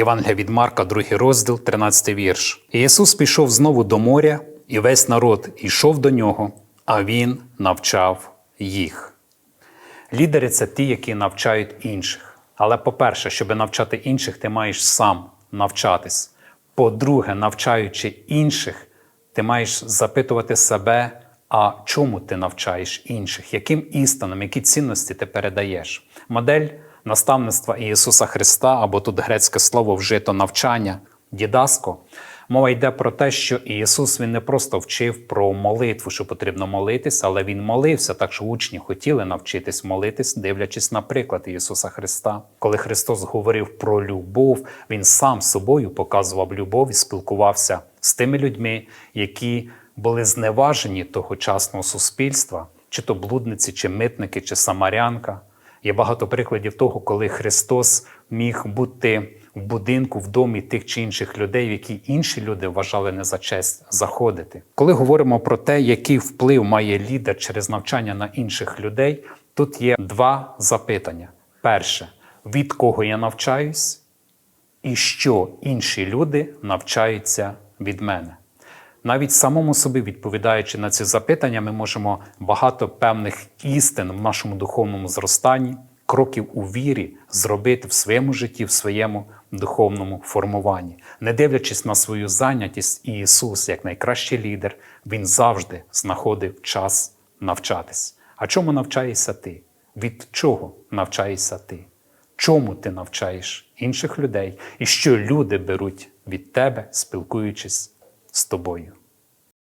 Євангелія від Марка, 2 розділ, 13 вірш. І Ісус пішов знову до моря, і весь народ ішов до нього, а Він навчав їх. Лідери це ті, які навчають інших. Але по-перше, щоб навчати інших, ти маєш сам навчатись. По-друге, навчаючи інших, ти маєш запитувати себе, а чому ти навчаєш інших, яким істинам, які цінності ти передаєш. Модель наставництва Ісуса Христа, або тут грецьке слово вжито навчання, дідаско. Мова йде про те, що Ісус Він не просто вчив про молитву, що потрібно молитись, але Він молився, так що учні хотіли навчитись молитись, дивлячись на приклад Ісуса Христа. Коли Христос говорив про любов, Він сам собою показував любов і спілкувався з тими людьми, які були зневажені тогочасного суспільства, чи то блудниці, чи митники, чи самарянка. Є багато прикладів того, коли Христос міг бути в будинку, в домі тих чи інших людей, в які інші люди вважали не за честь заходити. Коли говоримо про те, який вплив має лідер через навчання на інших людей, тут є два запитання: перше, від кого я навчаюсь, і що інші люди навчаються від мене. Навіть самому собі відповідаючи на ці запитання, ми можемо багато певних істин в нашому духовному зростанні, кроків у вірі зробити в своєму житті, в своєму духовному формуванні. Не дивлячись на свою зайнятість, Ісус, як найкращий лідер, Він завжди знаходив час навчатись. А чому навчаєшся ти? Від чого навчаєшся ти? Чому ти навчаєш інших людей і що люди беруть від тебе, спілкуючись з тобою.